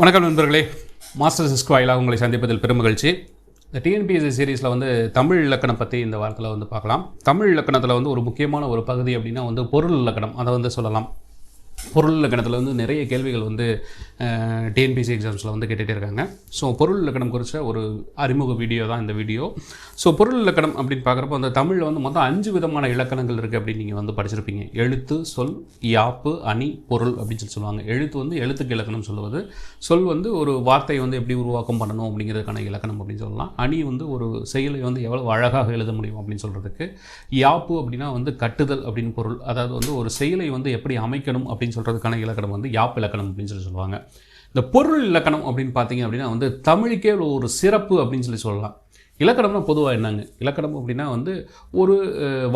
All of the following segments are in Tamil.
வணக்கம் நண்பர்களே. மாஸ்டர் சிஸ்கோ உங்களை சந்திப்பதில் பெருமகிழ்ச்சி இந்த டிஎன்பிஎஸ்சி சீரீஸில் வந்து தமிழ் இலக்கணம் பற்றி இந்த வாரத்தில் வந்து பார்க்கலாம். தமிழ் இலக்கணத்தில் வந்து ஒரு முக்கியமான ஒரு பகுதி அப்படின்னா வந்து பொருள் இலக்கணம். அதை வந்து சொல்லலாம். பொருள் இலக்கணத்தில் வந்து நிறைய கேள்விகள் வந்து டிஎன்பிசி எக்ஸாம்ஸில் வந்து கேட்டுகிட்டே இருக்காங்க. ஸோ பொருள் இலக்கணம் குறித்த ஒரு அறிமுக வீடியோ தான் இந்த வீடியோ ஸோ பொருள் இலக்கணம் அப்படின்னு பார்க்குறப்போ அந்த தமிழில் வந்து மொத்தம் அஞ்சு விதமான இலக்கணங்கள் இருக்குது அப்படின்னு நீங்கள் வந்து படிச்சிருப்பீங்க. எழுத்து சொல் யாப்பு அணி பொருள் அப்படின்னு சொல்லி சொல்லுவாங்க. எழுத்து வந்து எழுத்துக்கு இலக்கணம் சொல்லுவது. சொல் வந்து ஒரு வார்த்தையை வந்து எப்படி உருவாக்கம் பண்ணணும் அப்படிங்கிறதுக்கான இலக்கணம் அப்படின்னு சொல்லலாம். அணி வந்து ஒரு செயலை வந்து எவ்வளவு அழகாக எழுத முடியும் அப்படின்னு சொல்கிறதுக்கு யாப்பு அப்படின்னா வந்து கட்டுதல் அப்படின்னு பொருள். அதாவது வந்து ஒரு செயலை வந்து எப்படி அமைக்கணும் அப்படின்னு சொல்கிறதுக்கான இலக்கணம் வந்து யாப்பு இலக்கணம் அப்படின்னு சொல்லி சொல்லுவாங்க. இந்த பொருள் இலக்கணம் அப்படின்னு பார்த்தீங்க அப்படின்னா வந்து தமிழுக்கே ஒரு சிறப்பு அப்படின்னு சொல்லி சொல்லலாம். இலக்கணம்னா பொதுவாக என்னங்க? இலக்கணம் அப்படின்னா வந்து ஒரு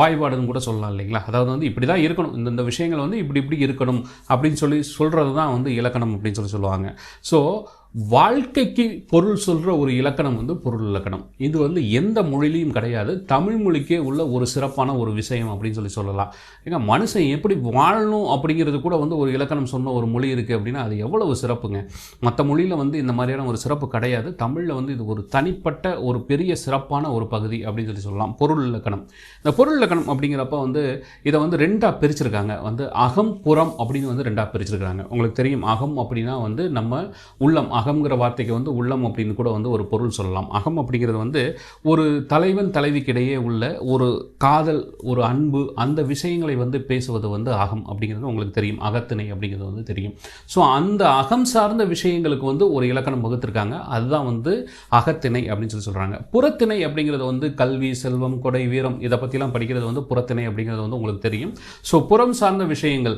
வாய்பாடுன்னு கூட சொல்லலாம் இல்லைங்களா? அதாவது வந்து இப்படி தான் இருக்கணும். இந்தந்த விஷயங்கள் வந்து இப்படி இப்படி இருக்கணும் அப்படின்னு சொல்லி சொல்கிறது தான் வந்து இலக்கணம் அப்படின்னு சொல்லி சொல்லுவாங்க. ஸோ வாழ்க்கைக்கு பொருள் சொல்கிற ஒரு இலக்கணம் வந்து பொருள் இலக்கணம். இது வந்து எந்த மொழிலையும் கிடையாது. தமிழ் மொழிக்கே உள்ள ஒரு சிறப்பான ஒரு விஷயம் அப்படின்னு சொல்லி சொல்லலாம். ஏன்னா மனுஷன் எப்படி வாழணும் அப்படிங்கிறது கூட வந்து ஒரு இலக்கணம் சொன்ன ஒரு மொழி இருக்குது அப்படின்னா அது எவ்வளவு சிறப்புங்க. மற்ற மொழியில் வந்து இந்த மாதிரியான ஒரு சிறப்பு கிடையாது. தமிழில் வந்து இது ஒரு தனிப்பட்ட ஒரு பெரிய சிறப்பான ஒரு பகுதி அப்படின்னு சொல்லி சொல்லலாம். பொருள் இலக்கணம். இந்த பொருள் இலக்கணம் அப்படிங்கிறப்ப வந்து இதை வந்து ரெண்டாக பிரிச்சிருக்காங்க. வந்து அகம் புறம் அப்படின்னு வந்து ரெண்டாக பிரிச்சிருக்காங்க. உங்களுக்கு தெரியும் அகம் அப்படின்னா வந்து நம்ம உள்ளம் அகம்ங்கிற வார்த்தைக்கு வந்து உள்ளம் அப்படின்னு கூட வந்து ஒரு பொருள் சொல்லலாம். அகம் அப்படிங்கிறது வந்து ஒரு தலைவன் தலைவிக்கிடையே உள்ள ஒரு காதல் ஒரு அன்பு அந்த விஷயங்களை வந்து பேசுவது வந்து அகம் அப்படிங்கிறது உங்களுக்கு தெரியும். அகத்திணை அப்படிங்கிறது வந்து தெரியும். ஸோ அந்த அகம் சார்ந்த விஷயங்களுக்கு வந்து ஒரு இலக்கணம் வகுத்திருக்காங்க. அதுதான் வந்து அகத்திணை அப்படின்னு சொல்லி சொல்கிறாங்க புறத்திணை அப்படிங்கிறது வந்து கல்வி செல்வம் கொடை வீரம் இதை பற்றிலாம் படிக்கிறது வந்து புறத்திணை அப்படிங்கிறது வந்து உங்களுக்கு தெரியும். ஸோ புறம் சார்ந்த விஷயங்கள்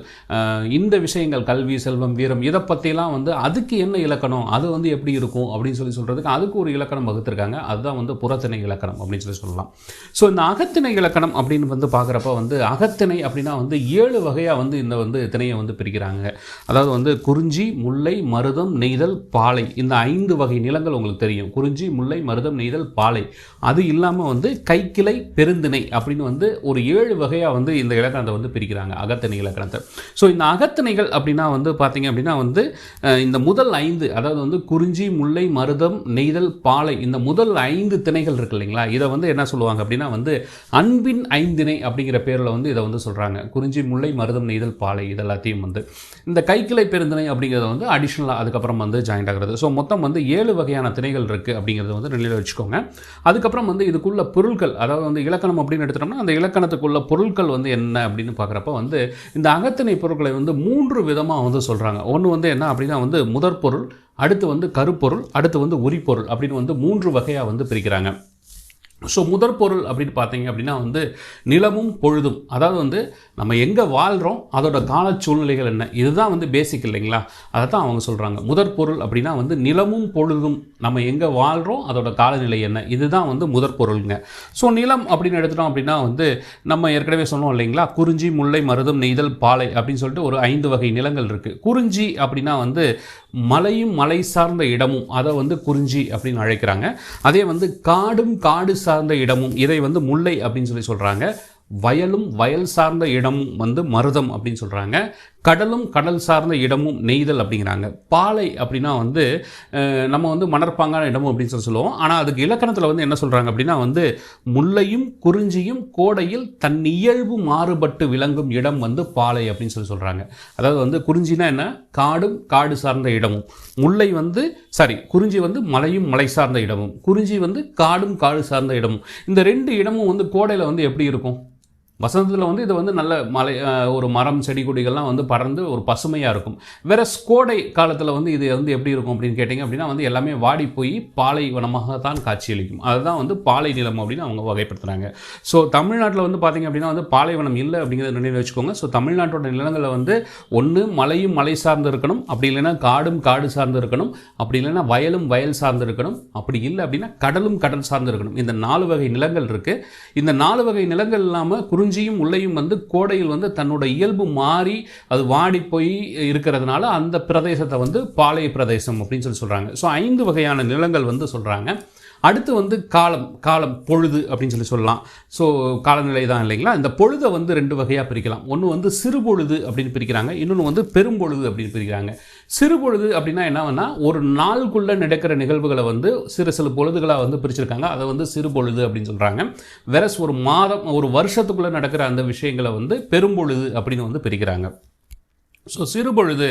இந்த விஷயங்கள் கல்வி செல்வம் வீரம் இதை பற்றிலாம் வந்து அதுக்கு என்ன இலக்கணம்? அது வந்து எப்படி இருக்கும் அப்படின்னு சொல்லி சொல்கிறதுக்கு அதுக்கு ஒரு இலக்கணம் வகுத்துருக்காங்க. அதுதான் வந்து புறத்திணை இலக்கணம் அப்படின்னு சொல்லி சொல்லலாம். ஸோ இந்த அகத்திணை இலக்கணம் அப்படின்னு வந்து பார்க்குறப்ப வந்து அகத்திணை அப்படின்னா வந்து ஏழு வகையாக வந்து இந்த வந்து திணையை வந்து பிரிக்கிறாங்க. அதாவது வந்து குறிஞ்சி முல்லை மருதம் நெய்தல் பாலை. இந்த ஐந்து வகை நிலங்கள் உங்களுக்கு தெரியும். குறிஞ்சி முல்லை மருதம் நெய்தல் பாலை. அது இல்லாமல் வந்து கைக்கிளை பெருந்திணை அப்படின்னு வந்து ஒரு ஏழு வகையாக வந்து இந்த இலக்கணத்தை வந்து பிரிக்கிறாங்க அகத்திணை இலக்கணத்தை. ஸோ இந்த அகத்திணைகள் அப்படின்னா வந்து பார்த்தீங்க அப்படின்னா வந்து இந்த முதல் ஐந்து அதாவது வந்து குறிஞ்சி முல்லை மருதம் நெய்தல் பாலை இந்த முதல் ஐந்து திணைகள் இருக்கு இல்லைங்களா? இதை வந்து என்ன சொல்லுவாங்க அப்படின்னா வந்து அன்பின் ஐந்திணை அப்படிங்கிற பேரில் வந்து இதை வந்து சொல்கிறாங்க குறிஞ்சி முல்லை மருதம் நெய்தல் பாலை இது எல்லாத்தையும் வந்து. இந்த கைக்கிளை பெருந்திணை அப்படிங்கிறத வந்து அடிஷ்னலாக அதுக்கப்புறம் வந்து ஜாயின்ட் ஆகிறது. ஸோ மொத்தம் வந்து ஏழு வகையான திணைகள் இருக்குது அப்படிங்கிறத வந்து நிலையில் வச்சுக்கோங்க. அதுக்கப்புறம் வந்து இதுக்குள்ள பொருட்கள் அதாவது வந்து இலக்கணம் அப்படின்னு எடுத்துட்டோம்னா அந்த இலக்கணத்துக்குள்ள பொருட்கள் வந்து என்ன அப்படின்னு பார்க்குறப்ப வந்து இந்த அகத்திணை பொருட்களை வந்து மூன்று விதமாக வந்து சொல்கிறாங்க ஒன்று வந்து என்ன அப்படின்னா வந்து முதற் பொருள் அடுத்து வந்து கருப்பொருள் அடுத்து வந்து உரிப்பொருள் அப்படின்னு வந்து மூன்று வகையாக வந்து பிரிக்கிறாங்க. ஸோ முதற் பொருள் அப்படின்னு பார்த்தீங்க அப்படின்னா வந்து நிலமும் பொழுதும். அதாவது வந்து நம்ம எங்கே வாழ்கிறோம் அதோட கால சூழ்நிலைகள் என்ன? இதுதான் வந்து பேசிக் இல்லைங்களா? அதை தான் அவங்க சொல்கிறாங்க முதற் பொருள் அப்படின்னா வந்து நிலமும் பொழுதும் நம்ம எங்கே வாழ்கிறோம் அதோட காலநிலை என்ன? இதுதான் வந்து முதற் பொருளுங்க ஸோ நிலம் அப்படின்னு எடுத்துட்டோம் அப்படின்னா வந்து நம்ம ஏற்கனவே சொன்னோம் இல்லைங்களா? குறிஞ்சி முல்லை மருதம் நெய்தல் பாலை அப்படின்னு சொல்லிட்டு ஒரு ஐந்து வகை நிலங்கள் இருக்குது குறிஞ்சி அப்படின்னா வந்து மலையும் மலை சார்ந்த இடமும் அதை வந்து குறிஞ்சி அப்படின்னு அழைக்கிறாங்க. அதே வந்து காடும் காடு சார்ந்த இடமும் இதை வந்து முல்லை அப்படின்னு சொல்லி சொல்கிறாங்க வயலும் வயல் சார்ந்த இடமும் வந்து மருதம் அப்படின்னு சொல்கிறாங்க கடலும் கடல் சார்ந்த இடமும் நெய்தல் அப்படிங்கிறாங்க. பாலை அப்படின்னா வந்து நம்ம வந்து மணற்பாங்கான இடமும் அப்படின்னு சொல்லி சொல்லுவோம். ஆனால் அதுக்கு இலக்கணத்தில் வந்து என்ன சொல்கிறாங்க அப்படின்னா வந்து முல்லையும் குறிஞ்சியும் கோடையில் தன் இயல்பு மாறுபட்டு விளங்கும் இடம் வந்து பாலை அப்படின்னு சொல்லி சொல்கிறாங்க அதாவது வந்து குறிஞ்சினா என்ன? காடும் காடு சார்ந்த இடமும். முல்லை வந்து சாரி குறிஞ்சி வந்து மலையும் மலை சார்ந்த இடமும். குறிஞ்சி வந்து காடும் காடு சார்ந்த இடமும். இந்த ரெண்டு இடமும் வந்து கோடையில் வந்து எப்படி இருக்கும்? வசந்தத்தில் வந்து இது வந்து நல்ல மலை ஒரு மரம் செடி கொடிகள்லாம் வந்து பறந்து ஒரு பசுமையாக இருக்கும். வேற கோடை காலத்தில் வந்து இது வந்து எப்படி இருக்கும் அப்படின்னு கேட்டிங்க அப்படின்னா வந்து எல்லாமே வாடி போய் பாலைவனமாக தான் காட்சியளிக்கும். அதுதான் வந்து பாலை நிலம் அப்படின்னு அவங்க வகைப்படுத்துகிறாங்க ஸோ தமிழ்நாட்டில் வந்து பார்த்திங்க அப்படின்னா வந்து பாலைவனம் இல்லை அப்படிங்கிறத நினைவு வச்சுக்கோங்க. ஸோ தமிழ்நாட்டோட நிலங்களில் வந்து ஒன்று மலையும் மலை சார்ந்து இருக்கணும். அப்படி இல்லைன்னா காடும் காடு சார்ந்து இருக்கணும். அப்படி இல்லைன்னா வயலும் வயல் சார்ந்து இருக்கணும். அப்படி இல்லை அப்படின்னா கடலும் கடல் சார்ந்து இருக்கணும். இந்த நாலு வகை நிலங்கள் இருக்குது இந்த நாலு வகை நிலங்கள் இல்லாமல் குறிஞ்சியும் முல்லையும் வந்து கோடையில் வந்து தன்னோட இயல்பு மாறி அது வாடி போய் இருக்கிறதுனால அந்த பிரதேசத்தை வந்து பாலை பிரதேசம் அப்படின்னு சொல்லி சொல்கிறாங்க ஸோ ஐந்து வகையான நிலங்கள் வந்து சொல்கிறாங்க அடுத்து வந்து காலம் காலம் பொழுது அப்படின்னு சொல்லி சொல்லலாம். ஸோ காலநிலை தான் இல்லைங்களா? இந்த பொழுதை வந்து ரெண்டு வகையாக பிரிக்கலாம். ஒன்று வந்து சிறு பொழுது அப்படின்னு பிரிக்கிறாங்க. இன்னொன்று வந்து பெரும்பொழுது அப்படின்னு பிரிக்கிறாங்க. சிறு பொழுது அப்படின்னா என்னன்னா ஒரு நாளுக்குள்ளே நடக்கிற நிகழ்வுகளை வந்து சிறு சிறு பொழுதுகளாக வந்து பிரிச்சிருக்காங்க. அதை வந்து சிறு பொழுது அப்படின்னு சொல்கிறாங்க வெரஸ் ஒரு மாதம் ஒரு வருஷத்துக்குள்ளே நடக்கிற அந்த விஷயங்களை வந்து பெரும்பொழுது அப்படின்னு வந்து பிரிக்கிறாங்க. ஸோ சிறுபொழுது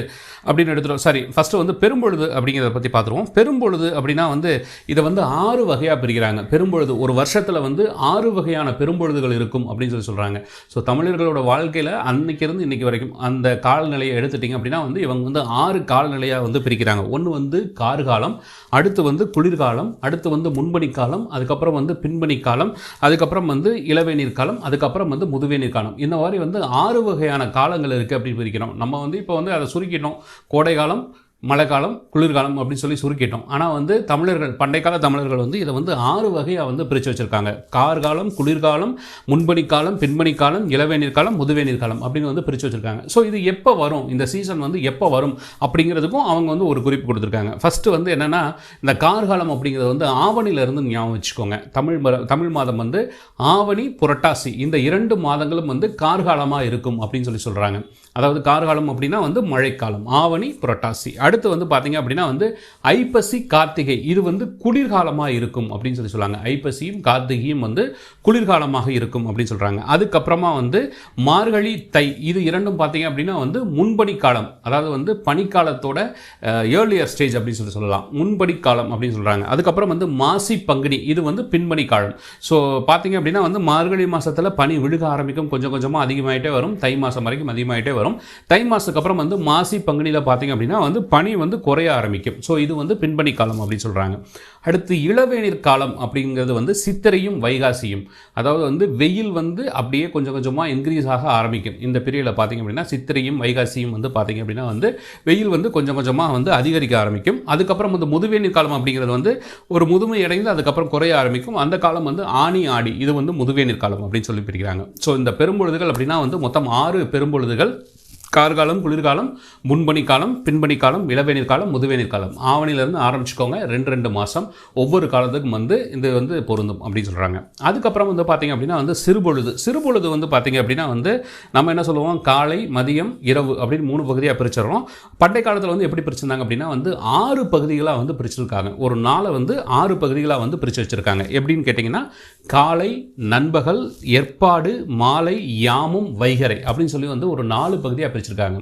அப்படின்னு எடுத்துகிறோம் சாரி ஃபஸ்ட்டு வந்து பெரும்பொழுது அப்படிங்கிறத பற்றி பார்த்துருவோம். பெரும்பொழுது அப்படின்னா வந்து இதை வந்து ஆறு வகையாக பிரிக்கிறாங்க. பெரும்பொழுது ஒரு வருஷத்தில் வந்து ஆறு வகையான பெரும்பொழுதுகள் இருக்கும் அப்படின்னு சொல்லி சொல்கிறாங்க ஸோ தமிழர்களோட வாழ்க்கையில் அன்னைக்கிருந்து இன்னைக்கு வரைக்கும் அந்த காலநிலையை எடுத்துட்டிங்க அப்படின்னா வந்து இவங்க வந்து ஆறு காலநிலையாக வந்து பிரிக்கிறாங்க. ஒன்று வந்து கார்காலம் அடுத்து வந்து குளிர்காலம் அடுத்து வந்து முன்பணி காலம் அதுக்கப்புறம் வந்து பின்பணி காலம் அதுக்கப்புறம் வந்து இளவேநீர் காலம் அதுக்கப்புறம் வந்து முதுவேநீர் காலம். இந்த மாதிரி வந்து ஆறு வகையான காலங்கள் இருக்குது அப்படின்னு பிரிக்கிறோம். நம்ம வந்து இப்போ வந்து அதை சுருக்கிட்டோம். கோடைக்காலம் காலம் மழைக்காலம் குளிர்காலம் அப்படின்னு சொல்லி சுருக்கிட்டோம். ஆனால் வந்து தமிழர்கள் பண்டைக்கால தமிழர்கள் வந்து இதை வந்து ஆறு வகையாக வந்து பிரித்து வச்சுருக்காங்க. கார்காலம் குளிர்காலம் முன்பணிக்காலம் காலம் பின்பனி காலம் இளவேநீர் காலம் முதுவேநீர் காலம் அப்படின்னு வந்து பிரித்து வச்சுருக்காங்க. ஸோ இது எப்போ வரும்? இந்த சீசன் வந்து எப்போ வரும்? அப்படிங்கிறதுக்கும் அவங்க வந்து ஒரு குறிப்பு கொடுத்துருக்காங்க. ஃபஸ்ட்டு வந்து என்னென்னா இந்த கார்காலம் அப்படிங்கிறது வந்து ஆவணியிலிருந்து ஞாபகம் வச்சுக்கோங்க. தமிழ் மர தமிழ் மாதம் வந்து ஆவணி புரட்டாசி இந்த இரண்டு மாதங்களும் வந்து கார்காலமாக இருக்கும் அப்படின்னு சொல்லி சொல்கிறாங்க அதாவது கார்காலம் அப்படின்னா வந்து மழைக்காலம் ஆவணி புரட்டாசி. அடுத்து வந்து பார்த்தீங்க அப்படின்னா வந்து ஐப்பசி கார்த்திகை. இது வந்து குளிர்காலமாக இருக்கும் அப்படின்னு சொல்லி சொல்லுவாங்க ஐப்பசியும் கார்த்திகையும் வந்து குளிர்காலமாக இருக்கும் அப்படின்னு சொல்கிறாங்க அதுக்கப்புறமா வந்து மார்கழி தை. இது இரண்டும் பார்த்தீங்க அப்படின்னா வந்து முன்பணி காலம். அதாவது வந்து பனிக்காலத்தோட ஏர்லியர் ஸ்டேஜ் அப்படின்னு சொல்லி சொல்லலாம். முன்பணி காலம் அப்படின்னு சொல்கிறாங்க அதுக்கப்புறம் வந்து மாசி பங்குனி. இது வந்து பின்பணி காலம். ஸோ பார்த்தீங்க அப்படின்னா வந்து மார்கழி மாதத்தில் பனி விழுக ஆரம்பிக்கும். கொஞ்சம் கொஞ்சமாக அதிகமாகிட்டே வரும். தை மாதம் வரைக்கும் அதிகமாகிட்டே வரும். தை மாதத்துக்கு அப்புறம் வந்து மாசி பங்குனியில் பார்த்தீங்க அப்படின்னா வந்து பனி வந்து குறைய ஆரம்பிக்கும். ஸோ இது வந்து பின்பனி காலம் அப்படின்னு சொல்கிறாங்க அடுத்து இளவேநீர் காலம் அப்படிங்கிறது வந்து சித்திரையும் வைகாசியும். அதாவது வந்து வெயில் வந்து அப்படியே கொஞ்சம் கொஞ்சமாக இன்க்ரீஸ் ஆக ஆரம்பிக்கும். இந்த பீரியடில் பார்த்தீங்க அப்படின்னா சித்திரையும் வைகாசியும் வந்து பார்த்தீங்க அப்படின்னா வந்து வெயில் வந்து கொஞ்சம் கொஞ்சமாக வந்து அதிகரிக்க ஆரம்பிக்கும். அதுக்கப்புறம் வந்து முதுவேநீர் காலம் அப்படிங்கிறது வந்து ஒரு முதுமை அடைந்து அதுக்கப்புறம் குறைய ஆரம்பிக்கும். அந்த காலம் வந்து ஆணி ஆடி இது வந்து முதுவேநீர் காலம் அப்படின்னு சொல்லி பிரிக்கிறாங்க. ஸோ இந்த பெரும்பொழுதுகள் அப்படின்னா வந்து மொத்தம் ஆறு பெரும்பொழுதுகள் கார்காலம் குளிர்காலம் முன்பனி காலம் பின்பனி காலம் இளவேநீர் காலம் முதுவேநீர் காலம் ஆவணிலேருந்து ஆரம்பிச்சுக்கோங்க ரெண்டு ரெண்டு மாதம் ஒவ்வொரு காலத்துக்கும் வந்து இது வந்து பொருந்தும் அப்படின்னு சொல்கிறாங்க அதுக்கப்புறம் வந்து பார்த்திங்க அப்படின்னா வந்து சிறுபொழுது. சிறுபொழுது வந்து பார்த்திங்க அப்படின்னா வந்து நம்ம என்ன சொல்லுவோம்? காலை மதியம் இரவு அப்படின்னு மூணு பகுதியாக பிரிச்சிடறோம். பண்டை காலத்தில் வந்து எப்படி பிரிச்சிருந்தாங்க அப்படின்னா வந்து ஆறு பகுதிகளாக வந்து பிரிச்சிருக்காங்க. ஒரு நாளை வந்து ஆறு பகுதிகளாக வந்து பிரித்து வச்சுருக்காங்க. எப்படின்னு கேட்டிங்கன்னா காலை நண்பகல் ஏற்பாடு மாலை யாமும் வைகரை அப்படின்னு சொல்லி வந்து ஒரு நாலு பகுதியாக பிரிச்சிருக்காங்க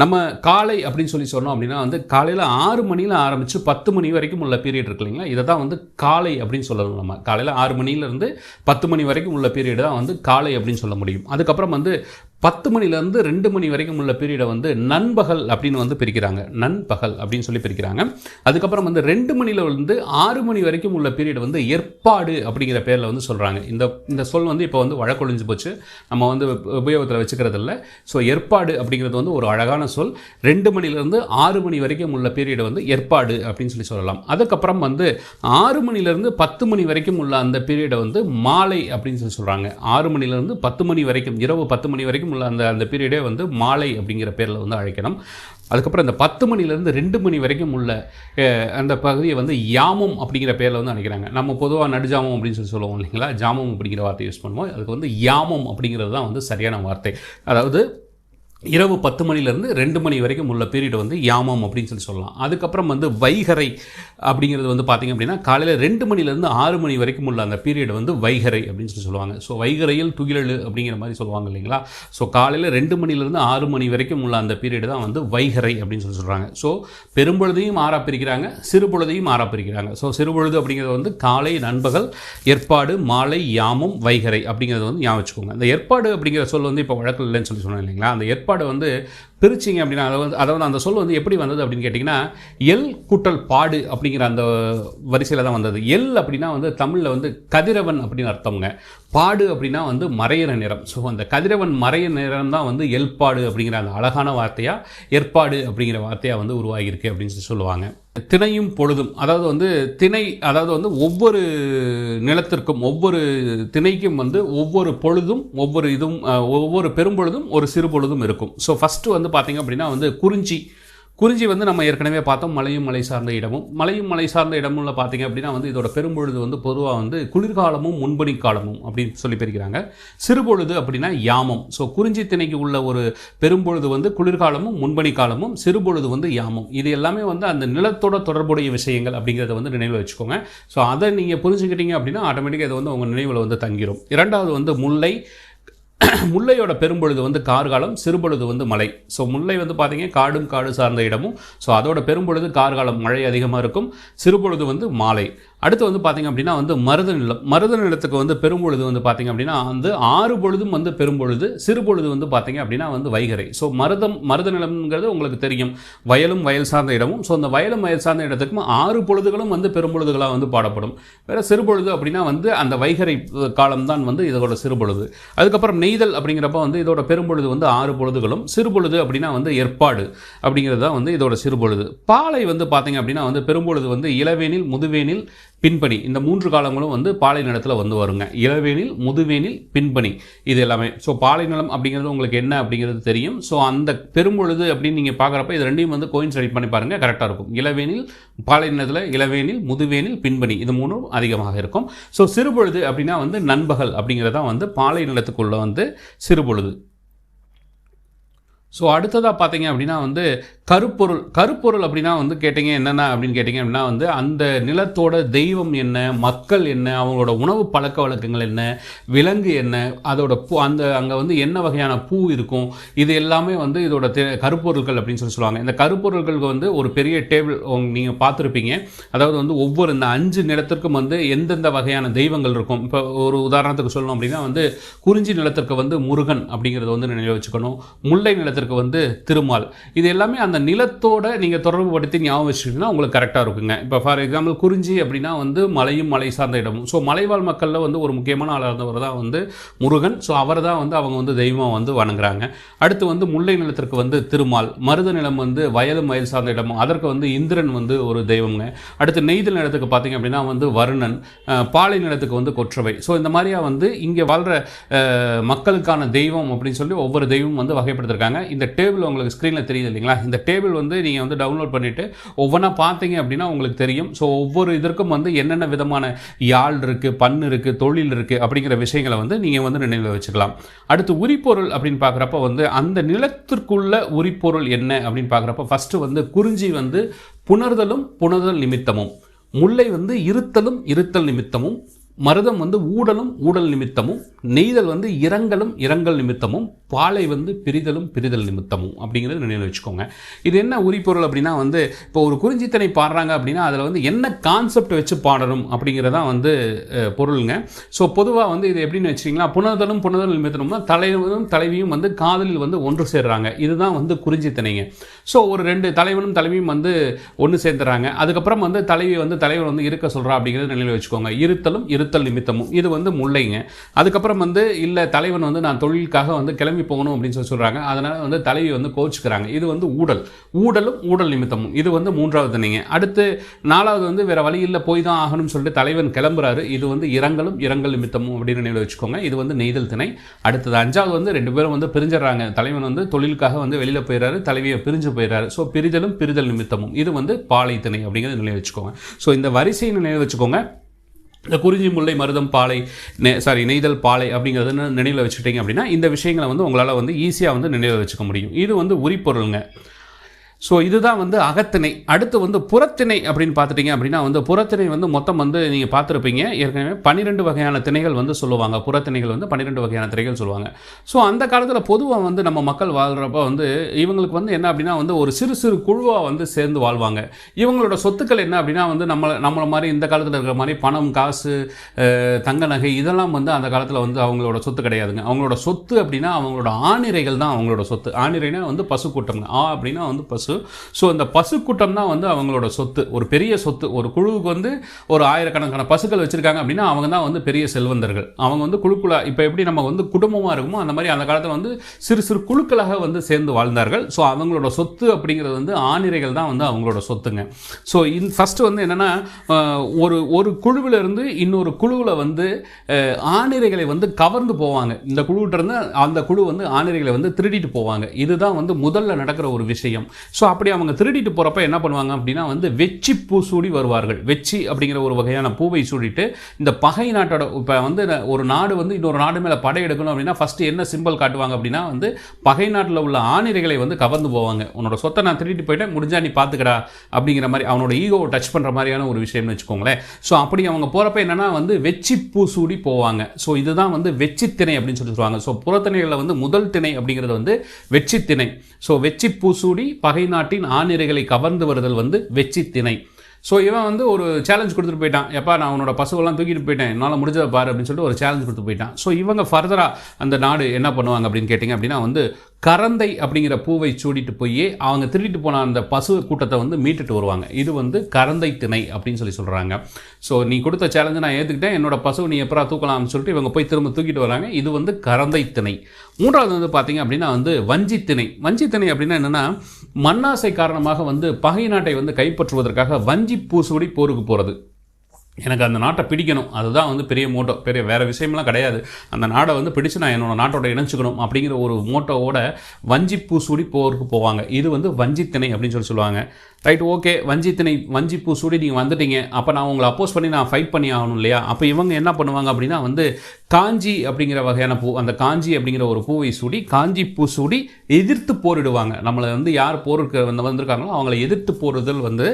நம்ம காலை அப்படின்னு சொல்லி சொன்னோம் அப்படின்னா வந்து காலையில் ஆறு மணியில் ஆரம்பித்து பத்து மணி வரைக்கும் உள்ள பீரியட் இருக்கு இல்லைங்களா? இதை தான் வந்து காலை அப்படின்னு சொல்லணும் நம்ம. காலையில் ஆறு மணிலேருந்து பத்து மணி வரைக்கும் உள்ள பீரியட் தான் வந்து காலை அப்படின்னு சொல்ல முடியும். அதுக்கப்புறம் வந்து பத்து மணிலேருந்து ரெண்டு மணி வரைக்கும் உள்ள பீரியடை வந்து நண்பகல் அப்படின்னு வந்து பிரிக்கிறாங்க. நண்பகல் அப்படின்னு சொல்லி பிரிக்கிறாங்க. அதுக்கப்புறம் வந்து ரெண்டு மணியில் வந்து ஆறு மணி வரைக்கும் உள்ள பீரியட் வந்து ஏற்பாடு அப்படிங்கிற பேரில் வந்து சொல்கிறாங்க இந்த இந்த சொல் வந்து இப்போ வந்து வழக்கொழிஞ்சு போச்சு. நம்ம வந்து உபயோகத்தில் வச்சுக்கிறதில்ல. ஸோ ஏற்பாடு அப்படிங்கிறது வந்து ஒரு அழகான சொல் ரெண்டு மணிலேருந்து ஆறு மணி வரைக்கும் உள்ள பீரியடை வந்து ஏற்பாடு அப்படின்னு சொல்லி சொல்லலாம். அதுக்கப்புறம் வந்து ஆறு மணிலேருந்து பத்து மணி வரைக்கும் உள்ள அந்த பீரியடை வந்து மாலை அப்படின்னு சொல்லி சொல்கிறாங்க ஆறு மணிலேருந்து பத்து மணி வரைக்கும் இரவு பத்து மணி வரைக்கும் உள்ள அந்த அந்த பீரியடே வந்து மாலை அப்படிங்கிற பேரில் வந்து அழைக்கணும். அதுக்கப்புறம் இந்த பத்து மணிலேருந்து ரெண்டு மணி வரைக்கும் உள்ள அந்த பகுதியை வந்து யாமம் அப்படிங்கிற பேரில் வந்து அழைக்கிறாங்க. நம்ம பொதுவாக நடுஜாமம் அப்படின்னு சொல்லி சொல்லுவோம் இல்லைங்களா? ஜாமம் அப்படிங்கிற வார்த்தை யூஸ் பண்ணுவோம். அதுக்கு வந்து யாமம் அப்படிங்கிறது தான் வந்து சரியான வார்த்தை. அதாவது இரவு பத்து மணிலேருந்து ரெண்டு மணி வரைக்கும் உள்ள பீரியட் வந்து யாமம் அப்படின்னு சொல்லி சொல்லலாம். அதுக்கப்புறம் வந்து வைகரை அப்படிங்கிறது வந்து பார்த்திங்க அப்படின்னா காலையில் ரெண்டு மணிலேருந்து ஆறு மணி வரைக்கும் உள்ள அந்த பீரியட் வந்து வைகரை அப்படின்னு சொல்லி சொல்லுவாங்க. ஸோ வைகரையில் துகிலழு அப்படிங்கிற மாதிரி சொல்லுவாங்க இல்லைங்களா? ஸோ காலையில் ரெண்டு மணிலேருந்து ஆறு மணி வரைக்கும் உள்ள அந்த பீரியட் தான் வந்து வைகரை அப்படின்னு சொல்லி சொல்கிறாங்க ஸோ பெரும்பொழுதையும் ஆறா பிரிக்கிறாங்க சிறுபொழுதையும் ஆறா பிரிக்கிறாங்க. ஸோ சிறுபொழுது அப்படிங்கிறது வந்து காலை நண்பகல் ஏற்பாடு மாலை யாமம் வைகரை அப்படிங்கிறது வந்து ஞாபகம் வச்சுக்கோங்க. அந்த ஏற்பாடு அப்படிங்கிற சொல் வந்து இப்போ வழக்கில் இல்லைன்னு சொல்லி சொன்னேன் இல்லைங்களா? அந்த ஏற்பாடு வந்து பிரிச்சிங்க அப்படின்னா அதை வந்து அதாவது அந்த சொல் வந்து எப்படி வந்தது அப்படின்னு கேட்டிங்கன்னா எல் கூட்டல் பாடு அப்படிங்கிற அந்த வரிசையில் தான் வந்தது. எல் அப்படின்னா வந்து தமிழில் வந்து கதிரவன் அப்படின்னு அர்த்தம்ங்க. பாடு அப்படின்னா வந்து மறையிற நிறம். ஸோ அந்த கதிரவன் மறைய நிறம் தான் வந்து எல்பாடு அப்படிங்கிற அந்த அழகான வார்த்தையாக ஏற்பாடு அப்படிங்கிற வார்த்தையாக வந்து உருவாகியிருக்கு அப்படின்னு சொல்லி சொல்லுவாங்க. திணையும் பொழுதும் அதாவது வந்து திணை அதாவது வந்து ஒவ்வொரு நிலத்திற்கும் ஒவ்வொரு திணைக்கும் வந்து ஒவ்வொரு பொழுதும் ஒவ்வொரு இதுவும் ஒவ்வொரு பெரும்பொழுதும் ஒரு சிறு பொழுதும் இருக்கும். ஸோ ஃபஸ்ட்டு வந்து பார்த்தீங்க அப்படின்னா வந்து குறிஞ்சி குறிஞ்சி வந்து நம்ம ஏற்கனவே பார்த்தோம் மலையும் மலை சார்ந்த இடமும். மலையும் மலை சார்ந்த இடமும்ல பார்த்தீங்க அப்படின்னா வந்து இதோட பெரும்பொழுது வந்து பொதுவாக வந்து குளிர்காலமும் முன்பனி காலமும் அப்படின்னு சொல்லி பிரிக்கிறாங்க. சிறுபொழுது அப்படின்னா யாமம். ஸோ குறிஞ்சி திணைக்கு உள்ள ஒரு பெரும்பொழுது வந்து குளிர்காலமும் முன்பனி காலமும் சிறுபொழுது வந்து யாமம். இது எல்லாமே வந்து அந்த நிலத்தோட தொடர்புடைய விஷயங்கள் அப்படிங்கிறத வந்து நினைவில் வச்சுக்கோங்க. ஸோ அதை நீங்கள் புரிஞ்சுக்கிட்டீங்க அப்படின்னா ஆட்டோமேட்டிக்காக இது வந்து உங்கள் நினைவில் வந்து தங்கிரும். இரண்டாவது வந்து முல்லை முல்லையோட பெரும்பொழுது வந்து கார்காலம் சிறுபொழுது வந்து மலை. ஸோ முல்லை வந்து பார்த்தீங்கன்னா காடும் காடு சார்ந்த இடமும். ஸோ அதோட பெரும்பொழுது கார்காலம் மழை அதிகமாக இருக்கும். சிறுபொழுது வந்து மாலை. அடுத்து வந்து பார்த்தீங்க அப்படின்னா வந்து மருத நிலம் மருத நிலத்துக்கு வந்து பெரும்பொழுது வந்து பார்த்தீங்க அப்படின்னா வந்து ஆறு பொழுதும் வந்து பெரும்பொழுது சிறுபொழுது வந்து பார்த்தீங்க அப்படின்னா வந்து வைகரை. ஸோ மருதம் மருத நிலம்ங்கிறது உங்களுக்கு தெரியும். வயலும் வயல் சார்ந்த இடமும். ஸோ அந்த வயலும் வயல் சார்ந்த இடத்துக்கும் ஆறு பொழுதுகளும் வந்து பெரும்பொழுதுகளாக வந்து பாடப்படும். வேறு சிறுபொழுது அப்படின்னா வந்து அந்த வைகரை காலம்தான் வந்து இதோட சிறுபொழுது அதுக்கப்புறம் நெய்தல் அப்படிங்கிறப்ப வந்து இதோட பெரும்பொழுது வந்து ஆறு பொழுதுகளும் சிறுபொழுது அப்படின்னா வந்து ஏற்பாடு அப்படிங்கிறது தான் வந்து இதோட சிறுபொழுது பாலை வந்து பார்த்தீங்க அப்படின்னா வந்து பெரும்பொழுது வந்து இளவேனில் முதுவேனில் பின்பணி. இந்த மூன்று காலங்களும் வந்து பாலை நிலத்தில் வந்து வருங்க. இளவேனில் முதுவேனில் பின்பணி. இது எல்லாமே. ஸோ பாலை நிலம் அப்படிங்கிறது உங்களுக்கு என்ன அப்படிங்கிறது தெரியும். ஸோ அந்த பெரும்பொழுது அப்படின்னு நீங்கள் பார்க்குறப்ப இது ரெண்டையும் வந்து கோயின் ஸ்டடி பண்ணி பாருங்கள் கரெக்டாக இருக்கும். இளவேனில் பாலை நிலத்தில் இளவேனில் முதுவேனில் பின்பணி. இது மூணும் அதிகமாக இருக்கும். ஸோ சிறுபொழுது அப்படின்னா வந்து நண்பகல் அப்படிங்கிறது தான் வந்து பாலை நிலத்துக்குள்ளே வந்து சிறுபொழுது. ஸோ அடுத்ததாக பார்த்தீங்க அப்படின்னா வந்து கருப்பொருள் கருப்பொருள் அப்படின்னா வந்து கேட்டிங்க என்னென்ன அப்படின்னு கேட்டிங்க அப்படின்னா வந்து அந்த நிலத்தோட தெய்வம் என்ன மக்கள் என்ன அவங்களோட உணவு பழக்க வழக்கங்கள் என்ன விலங்கு என்ன அதோட பூ அந்த அங்கே வந்து என்ன வகையான பூ இருக்கும் இது எல்லாமே வந்து இதோட தெ- கருப்பொருட்கள் அப்படின்னு சொல்லி சொல்லுவாங்க. இந்த கருப்பொருட்களுக்கு வந்து ஒரு பெரிய டேபிள் நீங்கள் பார்த்துருப்பீங்க. அதாவது வந்து ஒவ்வொரு இந்த அஞ்சு நிலத்திற்கும் வந்து எந்தெந்த வகையான தெய்வங்கள் இருக்கும். இப்போ ஒரு உதாரணத்துக்கு சொல்லணும் அப்படின்னா வந்து குறிஞ்சி நிலத்திற்கு வந்து முருகன் அப்படிங்கிறத வந்து நினைவு வச்சுக்கணும். முல்லை நிலத்திற்கு வந்து திருமால். இது எல்லாமே அந்த நிலத்தோட நீங்கள் தொடர்பு படுத்தி ஞாபகம் வச்சுக்கிட்டீங்கன்னா உங்களுக்கு கரெக்டாக இருக்குங்க. இப்போ ஃபார் எக்ஸாம்பிள் குறிஞ்சி அப்படின்னா வந்து மலையும் மலை சார்ந்த இடமும். ஸோ மலைவாழ் மக்களில் வந்து ஒரு முக்கியமான ஆளாக இருந்தவர் தான் வந்து முருகன். ஸோ அவர் தான் வந்து அவங்க வந்து தெய்வம் வந்து வணங்குறாங்க. அடுத்து வந்து முல்லை நிலத்திற்கு வந்து திருமால். மருத நிலம் வந்து வயலும் வயல் சார்ந்த இடமும். அதற்கு வந்து இந்திரன் வந்து ஒரு தெய்வம்ங்க. அடுத்து நெய்தல் நிலத்துக்கு பார்த்தீங்க அப்படின்னா வந்து வருணன். பாலை நிலத்துக்கு வந்து கொற்றவை. ஸோ இந்த மாதிரியா வந்து இங்கே வாழ்கிற மக்களுக்கான தெய்வம் அப்படின்னு சொல்லி ஒவ்வொரு தெய்வம் வந்து வகைப்படுத்திருக்காங்க. இந்த டேபிள் உங்களுக்கு ஸ்க்ரீனில் தெரியுது இல்லைங்களா? இந்த டேபிள் வந்து நீங்கள் வந்து டவுன்லோட் பண்ணிவிட்டு ஒவ்வொன்றா பார்த்தீங்க அப்படின்னா உங்களுக்கு தெரியும். ஸோ ஒவ்வொரு இதற்கும் வந்து என்னென்ன விதமான யாழ் இருக்குது பண் இருக்குது தொழில் இருக்குது அப்படிங்கிற விஷயங்களை வந்து நீங்கள் வந்து நினைவில் வச்சுக்கலாம். அடுத்து உரிப்பொருள் அப்படின்னு பார்க்குறப்ப வந்து அந்த நிலத்திற்குள்ள உரிப்பொருள் என்ன அப்படின்னு பார்க்குறப்ப ஃபஸ்ட்டு வந்து குறிஞ்சி வந்து புணர்தலும் புணர்தல் நிமித்தமும். முல்லை வந்து இருத்தலும் இருத்தல் நிமித்தமும். மருதம் வந்து ஊடலும் ஊடல் நிமித்தமும் நெய்தல் வந்து இரங்கலும் இரங்கல் நிமித்தமும் பாலை வந்து பிரிதலும் பிரிதல் நிமித்தமும் அப்படிங்கிறது நினைவில் வச்சுக்கோங்க. இது என்ன உரிப்பொருள் அப்படின்னா வந்து இப்போ ஒரு குறிஞ்சித்தனை பாடுறாங்க அப்படின்னா அதில் வந்து என்ன கான்செப்ட் வச்சு பாடணும் அப்படிங்கிறதான் வந்து பொருளுங்க. ஸோ பொதுவாக வந்து இது எப்படின்னு வச்சிங்களா புனர்தலும் புனதல் நிமித்தனும்னா தலைவனும் தலைவியும் வந்து காதலில் வந்து ஒன்று சேர்றாங்க. இதுதான் வந்து குறிஞ்சித்தனைங்க. ஸோ ஒரு ரெண்டு தலைவனும் தலைவியும் வந்து ஒன்று சேர்ந்துறாங்க. அதுக்கப்புறம் வந்து தலைவி வந்து தலைவர் வந்து இருக்க சொல்கிறா அப்படிங்கிறது நினைவில் வச்சுக்கோங்க. இருத்தலும் இரு இருத்தல் நிமித்தமும் இது வந்து முல்லைங்க. அதுக்கப்புறம் வந்து இல்லை தலைவன் வந்து நான் தொழிலுக்காக வந்து கிளம்பி போகணும் அப்படின்னு சொல்லி சொல்கிறாங்க அதனால் வந்து தலைவி வந்து கோச்சுக்கிறாங்க. இது வந்து ஊடல். ஊடலும் ஊடல் நிமித்தமும். இது வந்து மூன்றாவது தனிங்க அடுத்து நாலாவது வந்து வேற வழி இல்லை போய் தான் ஆகணும்னு சொல்லிட்டு தலைவன் கிளம்புறாரு. இது வந்து இரங்கலும் இரங்கல் நிமித்தமும் அப்படின்னு நினைவு வச்சுக்கோங்க. இது வந்து நெய்தல் திணை. அடுத்தது அஞ்சாவது வந்து ரெண்டு பேரும் வந்து பிரிஞ்சிடறாங்க. தலைவன் வந்து தொழிலுக்காக வந்து வெளியில் போயிடுறாரு. தலைவியை பிரிஞ்சு போயிடுறாரு. ஸோ பிரிதலும் பிரிதல் நிமித்தமும். இது வந்து பாலை திணை அப்படிங்கிறத நினைவு வச்சுக்கோங்க. ஸோ இந்த வரிசையை நினைவு வச்சுக்கோங்க. இந்த குறிஞ்சி முல்லை மருதம் பாலை நெ சாரி நெய்தல் பாலை அப்படிங்கிறத நினைவில் வச்சுட்டீங்க அப்படின்னா இந்த விஷயங்களை வந்து உங்களால் வந்து ஈஸியாக வந்து நினைவில் வச்சுக்க முடியும். இது வந்து உரிப்பொருளுங்க. ஸோ இதுதான் வந்து அகத்திணை. அடுத்து வந்து புறத்திணை அப்படின்னு பார்த்துட்டிங்க அப்படின்னா வந்து புறத்திணை வந்து மொத்தம் வந்து நீங்கள் பார்த்துருப்பீங்க. ஏற்கனவே பன்னிரெண்டு வகையான திணைகள் வந்து சொல்லுவாங்க. புறத்திணைகள் வந்து பன்னிரெண்டு வகையான திணைகள் சொல்லுவாங்க. ஸோ அந்த காலத்தில் பொதுவாக வந்து நம்ம மக்கள் வாழ்கிறப்ப வந்து இவங்களுக்கு வந்து என்ன அப்படின்னா வந்து ஒரு சிறு சிறு குழுவாக வந்து சேர்ந்து வாழ்வாங்க. இவங்களோட சொத்துக்கள் என்ன அப்படின்னா வந்து நம்மளை நம்மளை மாதிரி இந்த காலத்தில் இருக்கிற மாதிரி பணம் காசு தங்க நகை இதெல்லாம் வந்து அந்த காலத்தில் வந்து அவங்களோட சொத்து கிடையாதுங்க. அவங்களோட சொத்து அப்படின்னா அவங்களோட ஆணிரைகள் தான் அவங்களோட சொத்து. ஆணிரைனா வந்து பசு கூட்டம் ஆ அப்படின்னா வந்து பசு ஸோ இந்த பசு கூட்டம் தான் வந்து அவங்களோட சொத்து. ஒரு பெரிய சொத்து. ஒரு குழுவுக்கு வந்து ஒரு ஆயிரக்கணக்கான பசுக்கள் வச்சிருக்காங்க அப்படின்னா அவங்க தான் வந்து பெரிய செல்வந்தர்கள். அவங்க வந்து குழுக்குழா இப்போ எப்படி நம்ம வந்து குடும்பமாக இருக்குமோ அந்த மாதிரி அந்த காலத்தில் வந்து சிறு சிறு குழுக்களாக வந்து சேர்ந்து வாழ்ந்தார்கள். ஸோ அவங்களோட சொத்து அப்படிங்கிறது வந்து ஆணிரைகள் தான் வந்து அவங்களோட சொத்துங்க. ஸோ இன் ஃபஸ்ட்டு வந்து என்னென்னா ஒரு ஒரு குழுவில் இருந்து இன்னொரு குழுவில் வந்து ஆணிரைகளை வந்து கவர்ந்து போவாங்க. இந்த குழுவிட்ட இருந்து அந்த குழு வந்து ஆணிரைகளை வந்து திருடிட்டு போவாங்க. இதுதான் வந்து முதல்ல நடக்கிற ஒரு விஷயம். ஸோ ஸோ அப்படி அவங்க திருடிட்டு போகிறப்ப என்ன பண்ணுவாங்க அப்படின்னா வந்து வெச்சி பூ சூடி வருவார்கள். வெச்சி அப்படிங்கிற ஒரு வகையான பூவை சூடிட்டு இந்த பகை நாட்டோட இப்போ வந்து ஒரு நாடு வந்து இன்னொரு நாடு மேலே படையெடுக்கணும் அப்படின்னா ஃபஸ்ட்டு என்ன சிம்பிள் காட்டுவாங்க அப்படின்னா வந்து பகை நாட்டில் உள்ள ஆணிரைகளை வந்து கவர்ந்து போவாங்க. உன்னோட சொத்தை நான் திருடிட்டு போயிட்டேன் முடிஞ்சா நீ பார்த்துக்கடா அப்படிங்கிற மாதிரி அவனோட ஈகோவை டச் பண்ணுற மாதிரியான ஒரு விஷயம்னு வச்சுக்கோங்களேன். ஸோ அப்படி அவங்க போகிறப்ப என்னென்னா வந்து வெச்சி பூ சூடி போவாங்க. ஸோ இதுதான் வந்து வெச்சி திணை அப்படின்னு சொல்லி சொல்லுவாங்க. ஸோ புறத்திணைகளில் வந்து முதல் திணை அப்படிங்கிறது வந்து வெச்சி திணை. ஸோ வெச்சி பூசூடி பகை நாட்டின் ஆணிரைகளை கவர்ந்து வருதல் வந்து வெச்சி திணை. ஸோ இவன் வந்து ஒரு சேலஞ்ச் கொடுத்துட்டு போயிட்டான். எப்பா நான் உன்னோட பசுவெல்லாம் தூக்கிட்டு போயிட்டேன். என்னால் முடிஞ்சதை பாரு அப்படின்னு சொல்லிட்டு ஒரு சேலஞ்ச் கொடுத்து போயிட்டான். ஸோ இவங்க ஃபர்தராக அந்த நாடு என்ன பண்ணுவாங்க அப்படின்னு கேட்டிங்க அப்படின்னா வந்து கரந்தை அப்படிங்கிற பூவை சூடிட்டு போய் அவங்க திருடிட்டு போன அந்த பசு கூட்டத்தை வந்து மீட்டுட்டு வருவாங்க. இது வந்து கரந்தை திணை அப்படின்னு சொல்லி சொல்கிறாங்க ஸோ நீ கொடுத்த சேலஞ்சை நான் ஏற்றுக்கிட்டேன் என்னோட பசுவை நீ எப்பரா தூக்கலாம்னு சொல்லிட்டு இவங்க போய் திரும்ப தூக்கிட்டு வராங்க. இது வந்து கரந்தை திணை. மூன்றாவது வந்து பார்த்தீங்க அப்படின்னா வந்து வஞ்சி திணை. வஞ்சி திணை அப்படின்னா என்னென்னா மண்ணாசை காரணமாக வந்து பகை நாட்டை வந்து கைப்பற்றுவதற்காக வஞ்சி பூசூடி போருக்கு போகிறது எனக்கு அந்த நாட்டை பிடிக்கணும். அதுதான் வந்து பெரிய மோட்டோ. பெரிய வேறு விஷயம்லாம் கிடையாது. அந்த நாடை வந்து பிடிச்சு நான் என்னோடய நாட்டோட இணைச்சிக்கணும் அப்படிங்கிற ஒரு மோட்டோவோட வஞ்சி பூசூடி போருக்கு போவாங்க. இது வந்து வஞ்சித்திணை அப்படின்னு சொல்லி சொல்லுவாங்க. ரைட் ஓகே வஞ்சித்தினை வஞ்சி பூசூடி நீங்கள் வந்துட்டீங்க. அப்போ நான் உங்களை அப்போஸ் பண்ணி நான் ஃபைட் பண்ணி ஆகணும் இல்லையா? அப்போ இவங்க என்ன பண்ணுவாங்க அப்படின்னா வந்து காஞ்சி அப்படிங்கிற வகையான பூ அந்த காஞ்சி அப்படிங்கிற ஒரு பூவை சூடி காஞ்சி பூ சூடி எதிர்த்து போரிடுவாங்க. நம்மளை வந்து யார் போருக்கு வந்து வந்திருக்காங்களோ அவங்கள எதிர்த்து போரிடுதல் வந்து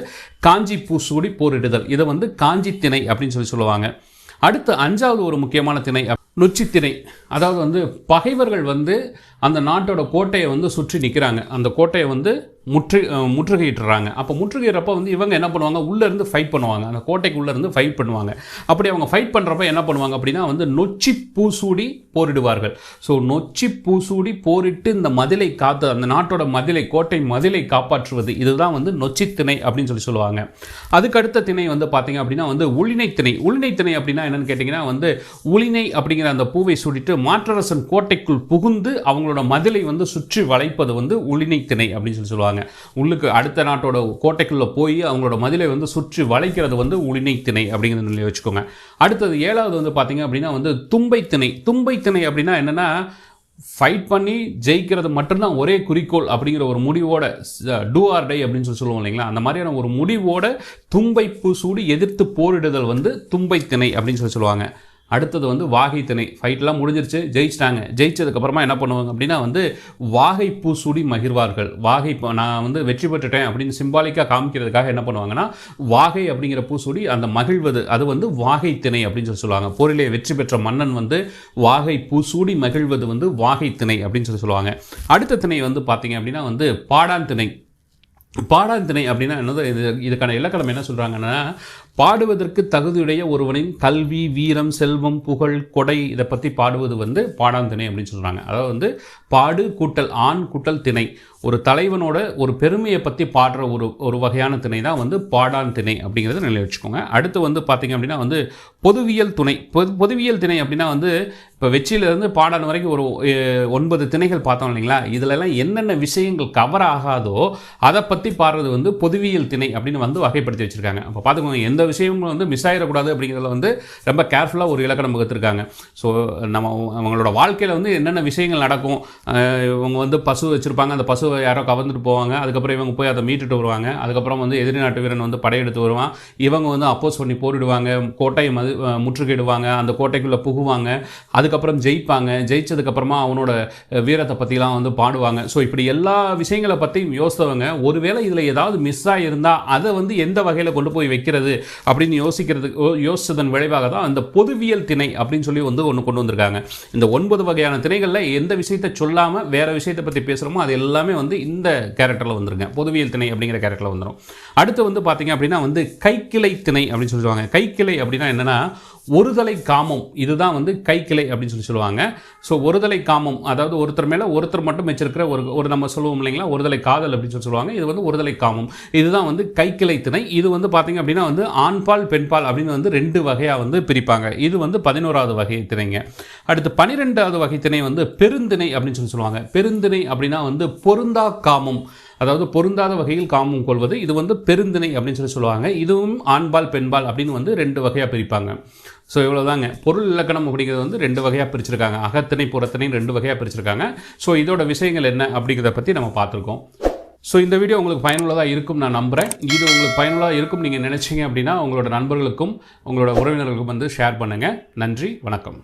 காஞ்சி பூ சூடி போரிடுதல். இதை வந்து காஞ்சி திணை அப்படின்னு சொல்லி சொல்லுவாங்க. அடுத்து அஞ்சாவது ஒரு முக்கியமான திணை நொச்சித்திணை அதாவது வந்து பகைவர்கள் வந்து அந்த நாட்டோட கோட்டையை வந்து சுற்றி நிற்கிறாங்க அந்த கோட்டையை வந்து முற்று முற்றுகையிட்டுறாங்க அப்போ முற்றுகையிறப்ப வந்து இவங்க என்ன பண்ணுவாங்க? உள்ளே இருந்து ஃபைட் பண்ணுவாங்க. அந்த கோட்டைக்கு உள்ளே இருந்து ஃபைட் பண்ணுவாங்க. அப்படி அவங்க ஃபைட் பண்ணுறப்ப என்ன பண்ணுவாங்க அப்படின்னா வந்து நொச்சி பூசூடி போரிடுவார்கள். ஸோ நொச்சி பூசூடி போரிட்டு இந்த மதிலை காத்து அந்த நாட்டோட மதிலை கோட்டை மதிலை காப்பாற்றுவது. இதுதான் வந்து நொச்சி திணை அப்படின்னு சொல்லி சொல்லுவாங்க. அதுக்கு அடுத்த திணை வந்து பார்த்தீங்க அப்படின்னா வந்து உளினை திணை உளினை திணை அப்படின்னா என்னன்னு கேட்டிங்கன்னா வந்து உளினை அப்படிங்கிற அந்த பூவை சூடிட்டு மாற்றரசன் கோட்டைக்குள் புகுந்து அவங்களோட மதிலை வந்து சுற்றி வளைப்பது வந்து உளினை திணை அப்படின்னு சொல்லி சொல்லுவாங்க. உள்ளுக்கு அடுத்த நாட்டோட கோட்டைக்குள்ளே போய் அவங்களோட மதிலை வந்து சுற்றி வளைக்கிறது வந்து உளினை திணை அப்படிங்கிற நிலையை வச்சுக்கோங்க. அடுத்தது ஏழாவது வந்து பார்த்தீங்க அப்படின்னா வந்து தும்பை திணை. தும்பை திணை அப்படின்னா என்னென்னா ஃபைட் பண்ணி ஜெயிக்கிறது மட்டும்தான் ஒரே குறிக்கோள் அப்படிங்கிற ஒரு முடிவோட டூ ஆர் டை அப்படின்னு சொல்லி சொல்லுவோம் இல்லைங்களா? அந்த மாதிரியான ஒரு முடிவோட தும்பை பூசூடி எதிர்த்து போரிடுதல் வந்து தும்பை திணை அப்படின்னு சொல்லி சொல்லுவாங்க. அடுத்தது வந்து வாகை திணை. ஃபைட்லாம் முடிஞ்சிருச்சு. ஜெயிச்சிட்டாங்க. ஜெயிச்சதுக்கப்புறமா என்ன பண்ணுவாங்க அப்படின்னா வந்து வாகை பூசூடி மகிழ்வார்கள். வாகை நான் வந்து வெற்றி பெற்றுட்டேன் அப்படின்னு சிம்பாலிக்காக காமிக்கிறதுக்காக என்ன பண்ணுவாங்கன்னா வாகை அப்படிங்கிற பூசூடி அந்த மகிழ்வது அது வந்து வாகை திணை அப்படின்னு சொல்லி சொல்லுவாங்க. போரிலே வெற்றி பெற்ற மன்னன் வந்து வாகை பூசூடி மகிழ்வது வந்து வாகை திணை அப்படின்னு சொல்லி சொல்லுவாங்க. அடுத்த திணை வந்து பார்த்தீங்க அப்படின்னா வந்து பாடான் திணை. பாடான் திணை அப்படின்னா என்னது? இது இதுக்கான இலக்கணம் என்ன சொல்கிறாங்கன்னா பாடுவதற்கு தகுதியுடைய ஒருவனின் கல்வி வீரம் செல்வம் புகழ் கொடை இதை பற்றி பாடுவது வந்து பாடான் திணை அப்படின்னு சொல்கிறாங்க அதாவது வந்து பாடு கூட்டல் ஆண் கூட்டல் திணை. ஒரு தலைவனோட ஒரு பெருமையை பற்றி பாடுற ஒரு ஒரு வகையான திணை தான் வந்து பாடான் திணை அப்படிங்கிறத நிலை வச்சுக்கோங்க. அடுத்து வந்து பார்த்திங்க அப்படின்னா வந்து பொதுவியல் துணை. பொது பொதுவியல் திணை அப்படின்னா வந்து இப்போ வெற்றியிலேருந்து பாடான் வரைக்கும் ஒரு ஒன்பது திணைகள் பார்த்தோம் இல்லைங்களா? இதிலெல்லாம் என்னென்ன விஷயங்கள் கவர் ஆகாதோ அதை பற்றி பாடுறது வந்து பொதுவியல் திணை அப்படின்னு வந்து வகைப்படுத்தி வச்சுருக்காங்க. அப்போ பார்த்துக்கோங்க எந்த விஷயமும் வந்து மிஸ் ஆகிடக்கூடாது அப்படிங்கிறதுல வந்து ரொம்ப கேர்ஃபுல்லாக ஒரு இலக்கணம் வகுத்துருக்காங்க ஸோ நம்ம அவங்களோட வாழ்க்கையில் வந்து என்னென்ன விஷயங்கள் நடக்கும் இவங்க வந்து பசு வச்சுருப்பாங்க அந்த பசுவை யாரோ கவர்ந்துட்டு போவாங்க அதுக்கப்புறம் இவங்க போய் அதை மீட்டுட்டு வருவாங்க அதுக்கப்புறம் வந்து எதிரி நாட்டு வீரன் வந்து படையெடுத்து வருவான் இவங்க வந்து அப்போஸ் பண்ணி போரிடுவாங்க கோட்டையை மது முற்றுகையிடுவாங்க அந்த கோட்டைக்குள்ளே புகுவாங்க அதுக்கப்புறம் ஜெயிப்பாங்க ஜெயிச்சதுக்கப்புறமா அவனோட வீரத்தை பற்றிலாம் வந்து பாடுவாங்க. ஸோ இப்படி எல்லா விஷயங்களை பற்றியும் யோசித்தவங்க ஒருவேளை இதில் ஏதாவது மிஸ் ஆகியிருந்தால் அதை வந்து எந்த வகையில் கொண்டு போய் வைக்கிறது அப்படின்னு யோசிக்கிறதுக்கு யோசித்ததன் விளைவாக தான் அந்த பொதுவியல் திணை அப்படின்னு சொல்லி வந்து ஒன்று கொண்டு வந்திருக்காங்க. இந்த ஒன்பது வகையான திணைகளில் எந்த விஷயத்தை சொல்லாமல் வேற விஷயத்தை பற்றி பேசுகிறோமோ அது எல்லாமே வந்து இந்த கேரக்டரில் வந்துருங்க. பொதுவியல் திணை அப்படிங்கிற கேரக்டரில் வந்துடும் அடுத்து வந்து பார்த்தீங்க அப்படின்னா வந்து கைக்கிளை திணை அப்படின்னு சொல்லுவாங்க. கைக்கிளை அப்படின்னா என்னன்னா ஒருதலை காமம். இதுதான் வந்து கைக்கிளை அப்படின்னு சொல்லி சொல்லுவாங்க. ஸோ ஒருதலை காமம். அதாவது ஒருத்தர் மேலே ஒருத்தர் மட்டும் வச்சிருக்கிற ஒரு ஒரு நம்ம சொல்லுவோம் இல்லைங்களா? ஒருதலை காதல் அப்படின்னு சொல்லி சொல்லுவாங்க. இது வந்து ஒருதலை காமம். இதுதான் வந்து கைக்கிளை திணை. இது வந்து பார்த்தீங்க அப்படின்னா வந்து ஆண்பால் பெண்பால் அப்படின்னு வந்து ரெண்டு வகையாக வந்து பிரிப்பாங்க. இது வந்து பதினோராவது வகை திணைங்க. அடுத்து பன்னிரெண்டாவது வகை திணை வந்து பெருந்திணை அப்படின்னு சொல்லி சொல்லுவாங்க. பெருந்திணை அப்படின்னா வந்து பொருந்தா காமம். அதாவது பொருந்தாத வகையில் காமம் கொள்வது. இது வந்து பெருந்திணை அப்படின்னு சொல்லி சொல்லுவாங்க. இதுவும் ஆண்பால் பெண்பால் அப்படின்னு வந்து ரெண்டு வகையாக பிரிப்பாங்க. ஸோ இவ்வளோதாங்க பொருள் இலக்கணம் அப்படிங்கிறது வந்து ரெண்டு வகையாக பிரிச்சிருக்காங்க. அகத்திணை புறத்திணை ரெண்டு வகையாக பிரிச்சிருக்காங்க. ஸோ இதோட விஷயங்கள் என்ன அப்படிங்கிறத பற்றி நம்ம பார்த்துருக்கோம். ஸோ இந்த வீடியோ உங்களுக்கு பயனுள்ளதாக இருக்கும் நான் நம்புகிறேன் இது உங்களுக்கு பயனுள்ளதாக இருக்கும் நீங்கள் நினச்சிங்க அப்படின்னா உங்களோட நண்பர்களுக்கும் உங்களோட உறவினர்களுக்கும் வந்து ஷேர் பண்ணுங்கள் நன்றி வணக்கம்.